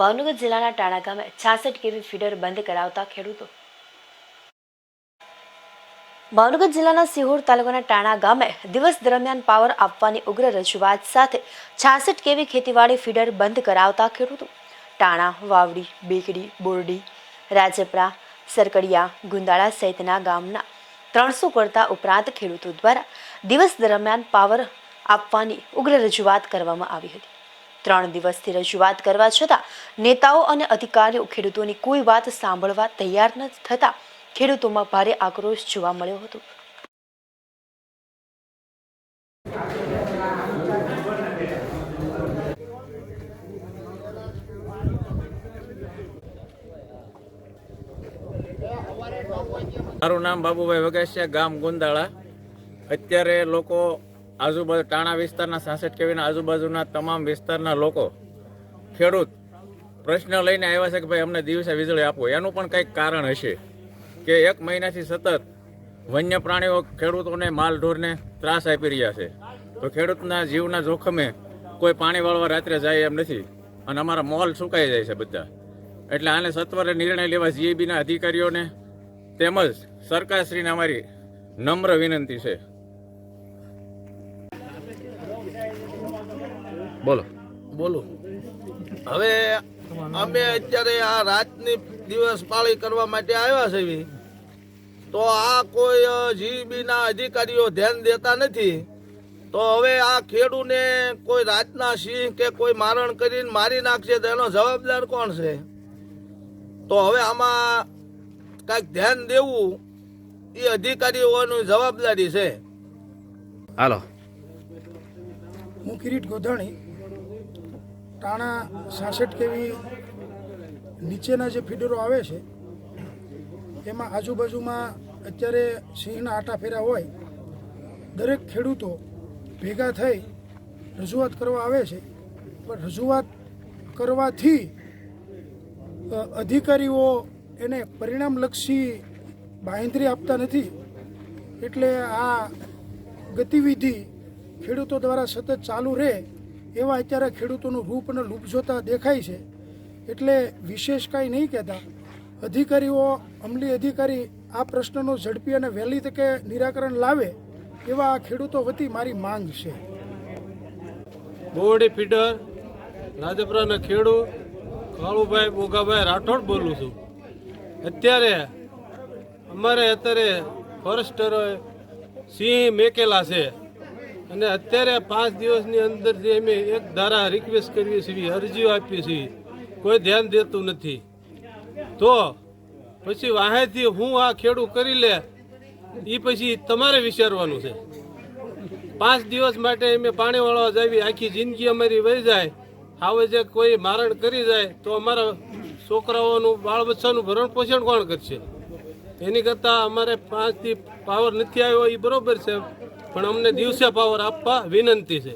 ભાવનગર જિલ્લાના ટાણા ગામે છાસઠ કેવી ફીડર બંધ કરાવતા ખેડૂતો. ભાવનગર જિલ્લાના સિહોર તાલુકાના ટાણા ગામે દિવસ દરમિયાન પાવર આપવાની ઉગ્ર રજૂઆત સાથે છાસઠ કેવી ખેતીવાડી ફીડર બંધ કરાવતા ખેડૂતો. ટાણા, વાવડી, બેકડી, બોરડી, રાજપરા, સરકડિયા, ગુંદાળા સહિતના ગામના ત્રણસો કરતા ઉપરાંત ખેડૂતો દ્વારા દિવસ દરમિયાન પાવર આપવાની ઉગ્ર રજૂઆત કરવામાં આવી હતી. ત્રણ દિવસથી રજૂઆત કરવા છતાં નેતાઓ અને અધિકારીઓ ખેડૂતોની કોઈ વાત સાંભળવા તૈયાર ન થતા ખેડૂતોમાં ભારે આક્રોશ જોવા મળ્યો હતો. મારું નામ બાબુભાઈ વગાસિયા, ગામ ગુંદાળા. અત્યારે લોકો આજુબાજુ ટાણા વિસ્તારના સાસઠ કેવીના આજુબાજુના તમામ વિસ્તારના લોકો ખેડૂત પ્રશ્ન લઈને આવ્યા છે કે ભાઈ અમને દિવસે વીજળી આપો. એનું પણ કંઈક કારણ હશે કે એક મહિનાથી સતત વન્ય પ્રાણીઓ ખેડૂતોને માલ ઢોરને ત્રાસ આપી રહ્યા છે. તો ખેડૂતના જીવના જોખમે કોઈ પાણી વાળવા રાત્રે જાય એમ નથી. અને અમારા મોલ સુકાઈ જાય છે બધા. એટલે આને સત્વરે નિર્ણય લેવા જીએબીના અધિકારીઓને તેમજ સરકારશ્રીને અમારી નમ્ર વિનંતી છે. બોલો. બોલો. હવે અમે અત્યારે આ રાતની દિવસ પાળી કરવા માટે આવ્યા છે તો આ કોઈ જીબીના અધિકારીઓ ધ્યાન દેતા નથી. તો હવે આ ખેડૂને કોઈ રાતના સિંહ કે કોઈ મારણ કરીને મારી નાખશે તો એનો જવાબદાર કોણ છે? તો હવે આમાં કાંઈક ધ્યાન દેવું એ અધિકારીઓની જવાબદારી છે. હાલો. હું કિરીટ ગોધાણી. ટાણા સાસઠ કેવી નીચેના જે ફીડરો આવે છે, એમાં આજુબાજુમાં અત્યારે સિંહના આટા ફેરા હોય, દરેક ખેડૂતો ભેગા થઈ રજૂઆત કરવા આવે છે. પણ રજૂઆત કરવાથી અધિકારીઓ એને પરિણામલક્ષી બાંહેધરી આપતા નથી. એટલે આ ગતિવિધિ ખેડૂતો દ્વારા સતત ચાલુ રહે. એવા અત્યારે ખેડૂતોનું રૂપ અને લૂપ જોતા દેખાય છે. એટલે વિશેષ કાંઈ નહીં કહેતા. અધિકારીઓ, અમલી અધિકારી આ પ્રશ્નનો ઝડપી અને વહેલી તકે નિરાકરણ લાવે એવા ખેડૂતો વતી મારી માંગ છે. બોરડી ફીડર રાજપરાના ખેડૂત કાળુભાઈ બોગાભાઈ રાઠોડ બોલું છું. અત્યારે અમારે અત્યારે ફોરેસ્ટરોએ સિંહ મેકેલા છે. અને અત્યારે પાંચ દિવસની અંદર જે અમે એક ધારા રિક્વેસ્ટ કરીએ છીએ અરજીઓ આપીએ છીએ, કોઈ ધ્યાન દેતું નથી. તો પછી વાહેથી હું આ ખેડૂત કરી લે એ પછી તમારે વિચારવાનું છે. પાંચ દિવસ માટે અમે પાણી વાળવા જાવી, આખી જિંદગી અમારી વહી જાય. આવે જે કોઈ મારણ કરી જાય, તો અમારા છોકરાઓનું બાળ બચ્ચાનું ભરણ પોષણ કોણ કરશે? એની કરતાં અમારે પાંચથી પાવર નથી આવ્યો એ બરાબર છે. પણ અમને દિવસે પાવર આપવા વિનંતી છે.